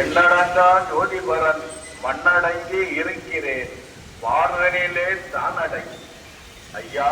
எண்ணடங்கா ஜோதிபரன் மண்ணடங்கி இருக்கிறேன்? வாரனிலே அடங்கி ஐயா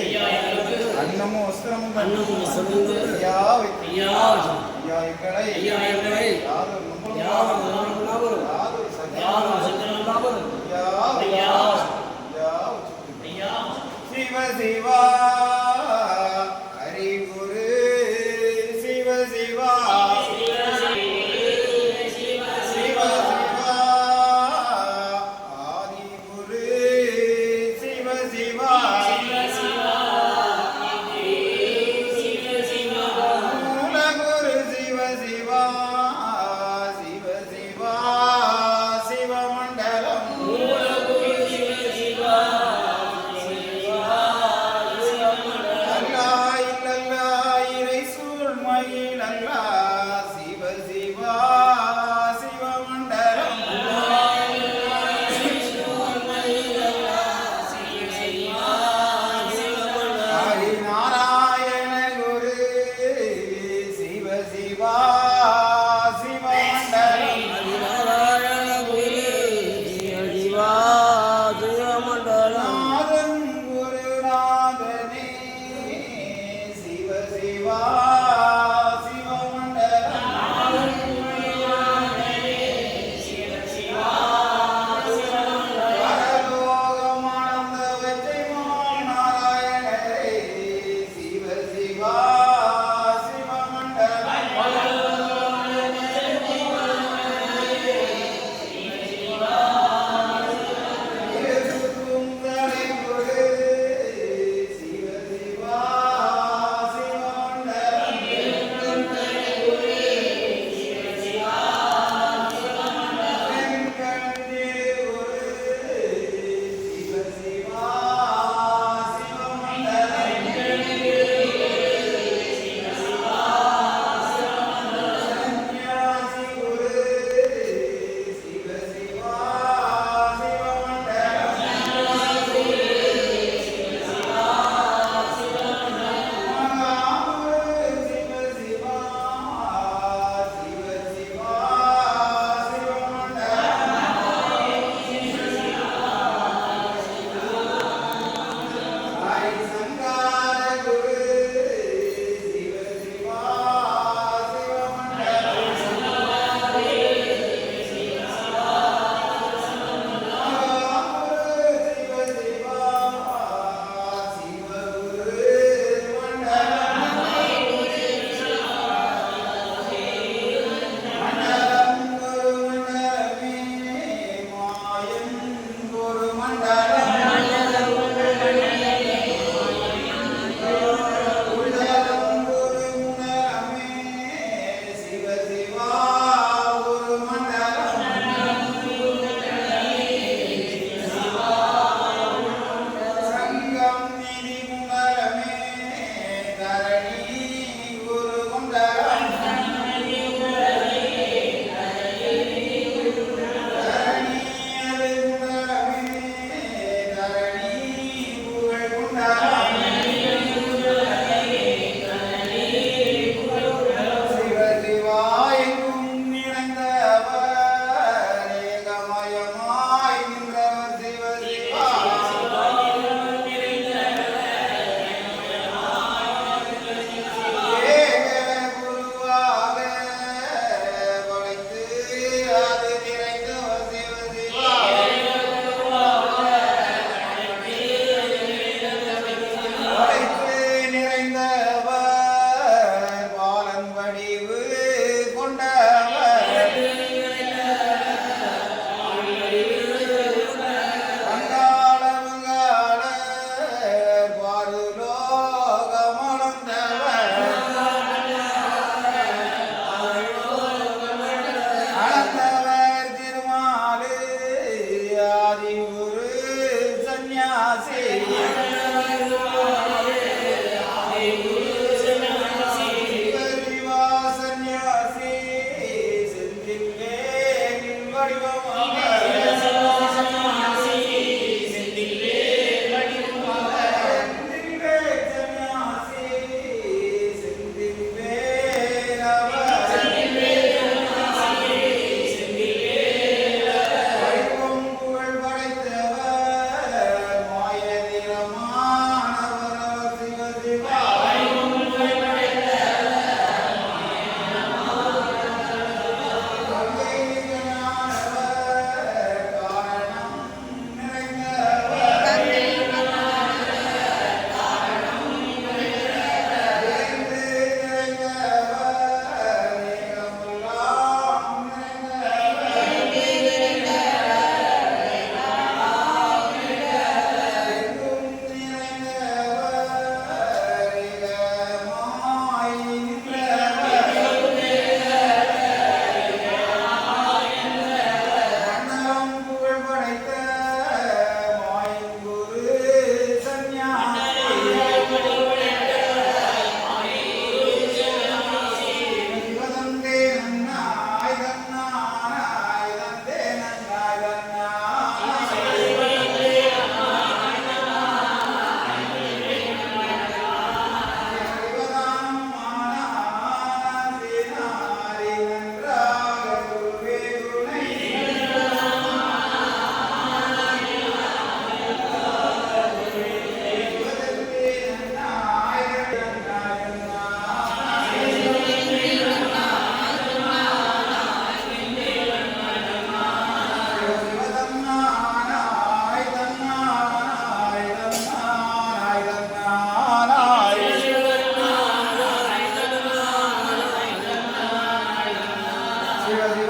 எங்களுக்கு அன்னமும் வஸ்திரமும் தந்து ஐயா வைத்து- ஐயா எங்களை யாதொரு நம்பலும் யாதொரு சஞ்சலமும் ஐயா ஐயா சிவ சிவா إلى الله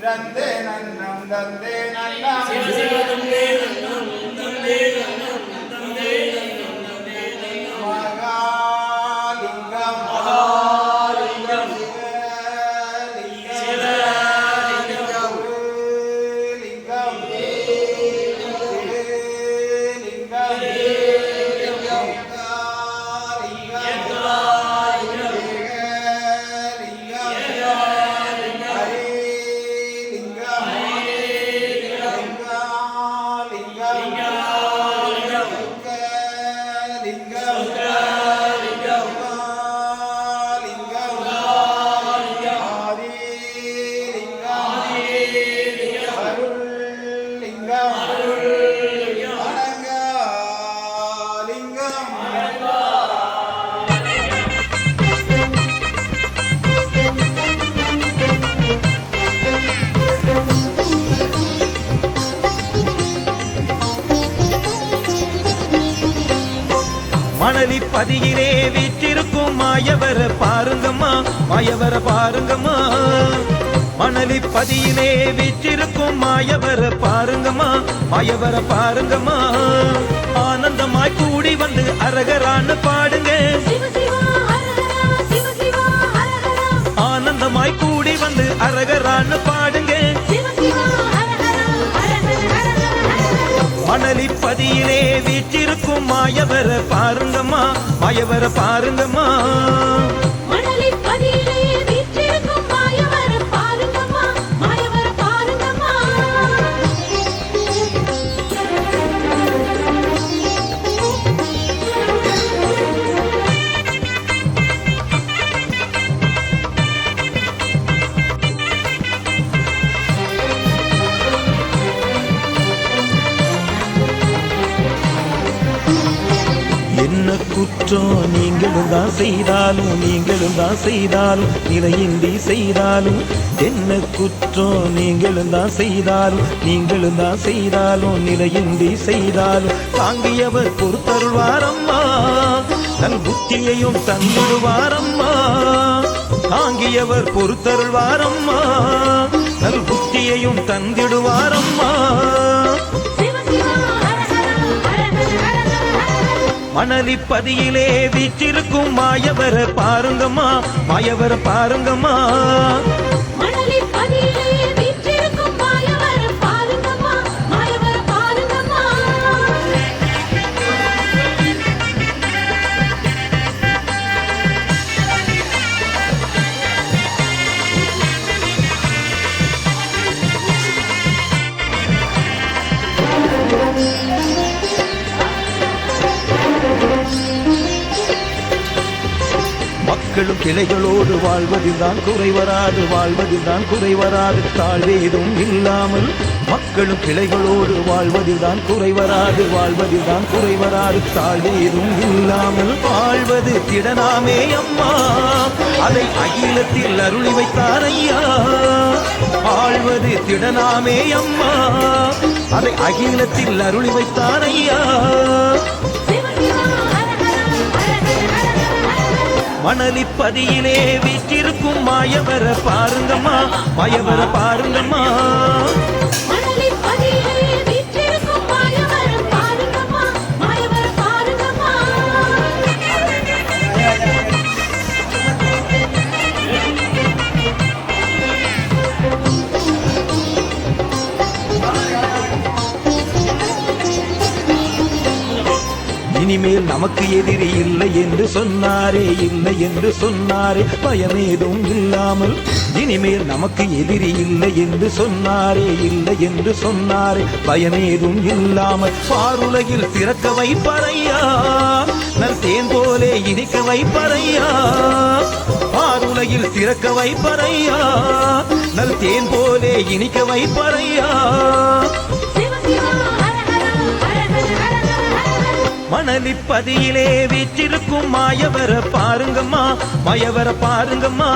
தந்தே நன்னம் தந்தே நன்னம் மகாலிங்கம் மணலி பதியிலே வீற்றிருக்கும் மாயவர பாருங்கம்மா மாயவர பாருங்கம்மா. மணலி பதியிலே வீற்றிருக்கும் மாயவர பாருங்கம்மா மாயவர பாருங்கம்மா. ஆனந்தமாய் கூடி வந்து அரகரான்னு பாடுங்க. ஆனந்தமாய் கூடி வந்து அரகரான்னு பாடுங்க. மணலி பதியிலே இருக்கும் மாயவரை பாருங்கம்மா மாயவரை பாருங்கம்மா. குற்றம் நீங்களும் தான் செய்தாலும் நீங்களும் தான் செய்தாலும் நிலையின்றி செய்தாலும் என்ன குற்றம் நீங்களும் தான் செய்தாலும் நீங்களும் தான் செய்தாலும் நிலையின்றி செய்தாலும் தாங்கியவர் பொறுத்தருள்வாரம்மா தன் புத்தியையும் தந்திடுவாரம்மா தாங்கியவர் பொறுத்தருள்வாரம்மா நல் புத்தியையும் தந்திடுவாரம்மா மணலிப்பதியிலே வீற்றிருக்கும் மாயவர பாருங்கம்மா மாயவர பாருங்கம்மா. பிழைகளோடு வாழ்வதில் வாழ்வதில்தான் குறைவராது வாழ்வதில் தான் குறைவராது தாழ்வேதும் இல்லாமல் மக்களும் கிளைகளோடு வாழ்வதில்தான் குறைவராது வாழ்வதில்தான் குறைவராது தாழ்வேதும் இல்லாமல் வாழ்வது திடனாமே அம்மா. அதை அகிலத்தில் அருளி வைத்தார் ஐயா. வாழ்வது திடனாமே அம்மா. அதை அகிலத்தில் அருளி வைத்தார் ஐயா. மணலிப்பதியிலே மணலி வீற்றிருக்கும் மாயவர பாருங்கம்மா. மாயவர பாருங்கம்மா. இனிமேல் நமக்கு எதிரி இல்லை என்று சொன்னாரே இல்லை என்று சொன்னாரே. பயமேதும் இல்லாமல் இனிமேல் நமக்கு எதிரி இல்லை என்று சொன்னாரே இல்லை என்று சொன்னாரே. பயமேதும் இல்லாமல் பாருலகில் சிறக்க வைப்பறையா? நல் தேன் போலே இனிக்க வைப்பறையா? பாருலகில் திறக்க வைப்பறையா? நல் தேன் போலே இனிக்க வைப்பறையா? மணலிப்பதியிலே வீற்றிருக்கும் மாயவர பாருங்கம்மா மாயவர பாருங்கம்மா.